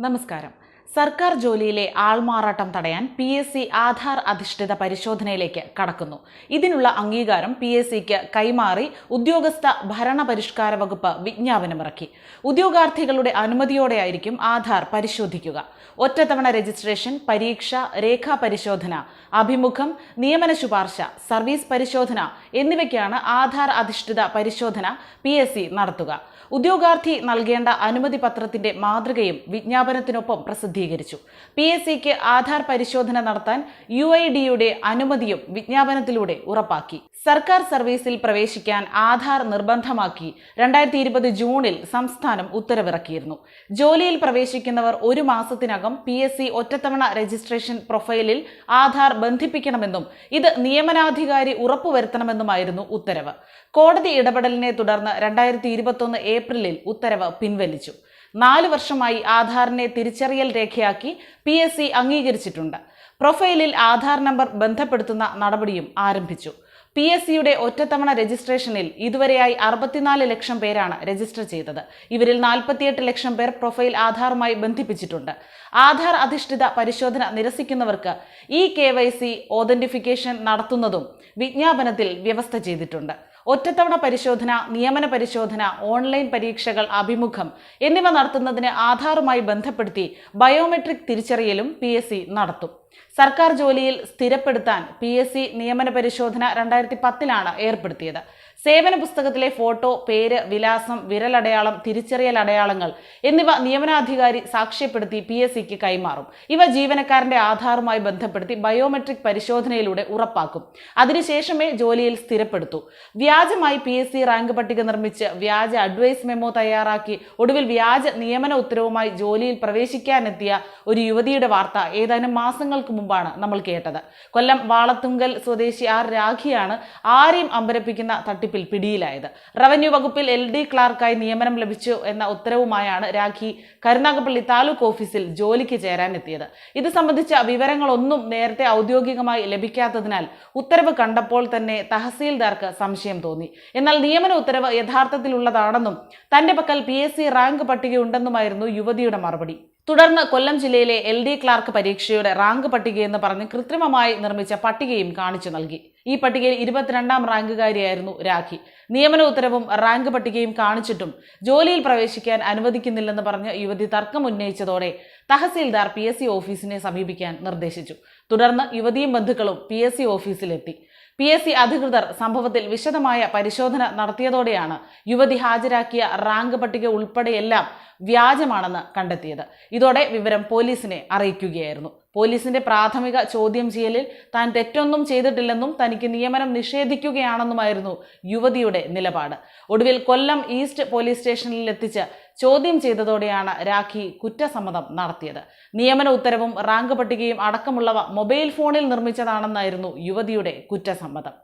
നമസ്കാരം. സർക്കാർ ജോലിയിലെ ആൾമാറാട്ടം തടയാൻ പി എസ് സി ആധാർ അധിഷ്ഠിത പരിശോധനയിലേക്ക് കടക്കുന്നു. ഇതിനുള്ള അംഗീകാരം പി എസ് സിക്ക് കൈമാറി ഉദ്യോഗസ്ഥ ഭരണ പരിഷ്കാര വകുപ്പ് വിജ്ഞാപനമിറക്കി. ഉദ്യോഗാർത്ഥികളുടെ അനുമതിയോടെയായിരിക്കും ആധാർ പരിശോധിക്കുക. ഒറ്റത്തവണ രജിസ്ട്രേഷൻ പരീക്ഷ രേഖാ പരിശോധന അഭിമുഖം നിയമന ശുപാർശ സർവീസ് പരിശോധന എന്നിവയ്ക്കാണ് ആധാർ അധിഷ്ഠിത പരിശോധന പി എസ് സി നടത്തുക. ഉദ്യോഗാർത്ഥി നൽകേണ്ട അനുമതി പത്രത്തിന്റെ മാതൃകയും വിജ്ഞാപനത്തിനൊപ്പം പ്രസിദ്ധീകരിച്ചു പി എസ് സിക്ക് ആധാർ പരിശോധന നടത്താൻ യു ഐ ഡിയുടെ അനുമതിയും വിജ്ഞാപനത്തിലൂടെ ഉറപ്പാക്കി. സർക്കാർ സർവീസിൽ പ്രവേശിക്കാൻ ആധാർ നിർബന്ധമാക്കി രണ്ടായിരത്തി ഇരുപത് ജൂണിൽ സംസ്ഥാനം ഉത്തരവിറക്കിയിരുന്നു. ജോലിയിൽ പ്രവേശിക്കുന്നവർ ഒരു മാസത്തിനകം പി എസ് സി ഒറ്റത്തവണ രജിസ്ട്രേഷൻ പ്രൊഫൈലിൽ ആധാർ ബന്ധിപ്പിക്കണമെന്നും ഇത് നിയമനാധികാരി ഉറപ്പുവരുത്തണമെന്നുമായിരുന്നു ഉത്തരവ്. കോടതി ഇടപെടലിനെ തുടർന്ന് രണ്ടായിരത്തി ഏപ്രിലിൽ ഉത്തരവ് പിൻവലിച്ചു. നാല് വർഷമായി ആധാറിനെ തിരിച്ചറിയൽ രേഖയാക്കി പി എസ് സി അംഗീകരിച്ചിട്ടുണ്ട്. പ്രൊഫൈലിൽ ആധാർ നമ്പർ ബന്ധപ്പെടുത്തുന്ന നടപടിയും ആരംഭിച്ചു. പി എസ് സിയുടെ ഒറ്റത്തവണ രജിസ്ട്രേഷനിൽ ഇതുവരെയായി അറുപത്തിനാല് ലക്ഷം പേരാണ് രജിസ്റ്റർ ചെയ്തത്. ഇവരിൽ നാൽപ്പത്തിയെട്ട് ലക്ഷം പേർ പ്രൊഫൈൽ ആധാറുമായി ബന്ധിപ്പിച്ചിട്ടുണ്ട്. ആധാർ അധിഷ്ഠിത പരിശോധന നിരസിക്കുന്നവർക്ക് E K Y C authentication നടത്തുന്നതും വിജ്ഞാപനത്തിൽ വ്യവസ്ഥ ചെയ്തിട്ടുണ്ട്. ഒറ്റത്തവണ പരിശോധന നിയമന പരിശോധന ഓൺലൈൻ പരീക്ഷകൾ അഭിമുഖം എന്നിവ നടത്തുന്നതിന് ആധാറുമായി ബന്ധപ്പെടുത്തി ബയോമെട്രിക് തിരിച്ചറിയലും പി നടത്തും. സർക്കാർ ജോലിയിൽ സ്ഥിരപ്പെടുത്താൻ പി എസ് സി നിയമന പരിശോധന രണ്ടായിരത്തി പത്തിലാണ് ഏർപ്പെടുത്തിയത്. സേവന പുസ്തകത്തിലെ ഫോട്ടോ പേര് വിലാസം വിരലടയാളം തിരിച്ചറിയൽ അടയാളങ്ങൾ എന്നിവ നിയമനാധികാരി സാക്ഷ്യപ്പെടുത്തി പി എസ് സിക്ക് കൈമാറും. ഇവ ജീവനക്കാരന്റെ ആധാറുമായി ബന്ധപ്പെടുത്തി ബയോമെട്രിക് പരിശോധനയിലൂടെ ഉറപ്പാക്കും. അതിനുശേഷമേ ജോലിയിൽ സ്ഥിരപ്പെടുത്തൂ. വ്യാജമായി പി എസ് സി റാങ്ക് പട്ടിക നിർമ്മിച്ച് വ്യാജ അഡ്വൈസ് മെമ്മോ തയ്യാറാക്കി ഒടുവിൽ വ്യാജ നിയമന ഉത്തരവുമായി ജോലിയിൽ പ്രവേശിക്കാനെത്തിയ ഒരു യുവതിയുടെ വാർത്ത ഏതാനും മാസങ്ങൾക്ക് മുമ്പാണ് നമ്മൾ കേട്ടത്. കൊല്ലം വാളത്തുങ്കൽ സ്വദേശി ആർ രാഖിയാണ് ആരെയും അമ്പരപ്പിക്കുന്ന തട്ടിപ്പിൽ പിടിയിലായത്. റവന്യൂ വകുപ്പിൽ എൽ ഡി ക്ലാർക്കായി നിയമനം ലഭിച്ചു എന്ന ഉത്തരവുമായാണ് രാഖി കരുനാഗപ്പള്ളി താലൂക്ക് ഓഫീസിൽ ജോലിക്ക് ചേരാനെത്തിയത്. ഇത് സംബന്ധിച്ച വിവരങ്ങളൊന്നും നേരത്തെ ഔദ്യോഗികമായി ലഭിക്കാത്തതിനാൽ ഉത്തരവ് കണ്ടപ്പോൾ തന്നെ തഹസീൽദാർക്ക് സംശയം തോന്നി. എന്നാൽ നിയമന ഉത്തരവ് യഥാർത്ഥത്തിലുള്ളതാണെന്നും തന്റെ പക്കൽ പി എസ് സി റാങ്ക് പട്ടികയുണ്ടെന്നുമായിരുന്നു യുവതിയുടെ മറുപടി. തുടർന്ന് കൊല്ലം ജില്ലയിലെ എൽ ഡി ക്ലാർക്ക് പരീക്ഷയുടെ റാങ്ക് പട്ടികയെന്ന് പറഞ്ഞ് കൃത്രിമമായി നിർമ്മിച്ച പട്ടികയും കാണിച്ചു നൽകി. ഈ പട്ടികയിൽ ഇരുപത്തിരണ്ടാം റാങ്കുകാരിയായിരുന്നു രാഖി. നിയമന ഉത്തരവും റാങ്ക് പട്ടികയും കാണിച്ചിട്ടും ജോലിയിൽ പ്രവേശിക്കാൻ അനുവദിക്കുന്നില്ലെന്ന് പറഞ്ഞ് യുവതി തർക്കം ഉന്നയിച്ചതോടെ തഹസീൽദാർ പി എസ് സി ഓഫീസിനെ സമീപിക്കാൻ നിർദ്ദേശിച്ചു. തുടർന്ന് യുവതിയും ബന്ധുക്കളും പി എസ് സി ഓഫീസിലെത്തി. പി എസ് സി അധികൃതർ സംഭവത്തിൽ വിശദമായ പരിശോധന നടത്തിയതോടെയാണ് യുവതി ഹാജരാക്കിയ റാങ്ക് പട്ടിക ഉൾപ്പെടെയെല്ലാം വ്യാജമാണെന്ന് കണ്ടെത്തിയത്. ഇതോടെ വിവരം പോലീസിനെ അറിയിക്കുകയായിരുന്നു. പോലീസിന്റെ പ്രാഥമിക ചോദ്യം ചെയ്യലിൽ താൻ തെറ്റൊന്നും ചെയ്തിട്ടില്ലെന്നും തനിക്ക് നിയമനം നിഷേധിക്കുകയാണെന്നുമായിരുന്നു യുവതിയുടെ നിലപാട്. ഒടുവിൽ കൊല്ലം ഈസ്റ്റ് പോലീസ് സ്റ്റേഷനിൽ എത്തിച്ച് ചോദ്യം ചെയ്തതോടെയാണ് രാഖി കുറ്റസമ്മതം നടത്തിയത്. നിയമന ഉത്തരവും റാങ്ക് പട്ടികയും അടക്കമുള്ളവ മൊബൈൽ ഫോണിൽ നിർമ്മിച്ചതാണെന്നായിരുന്നു യുവതിയുടെ കുറ്റസമ്മതം.